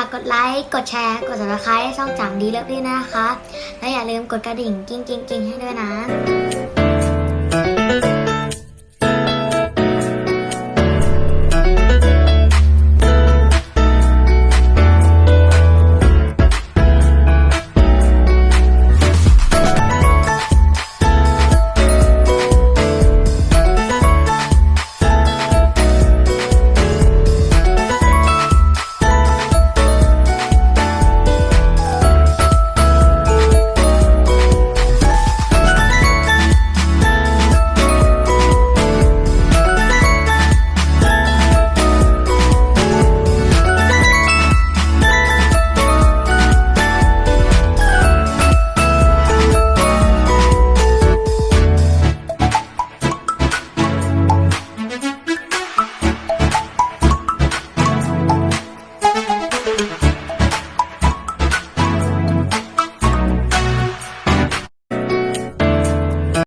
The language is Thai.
ากกดไลค์ กดแชร์ กด subscribe ให้ช่องจังดีเลิด้วยนะคะ และอย่าลืมกดกระดิ่งกิ้งกิ้งกิ้งให้ด้วยนะ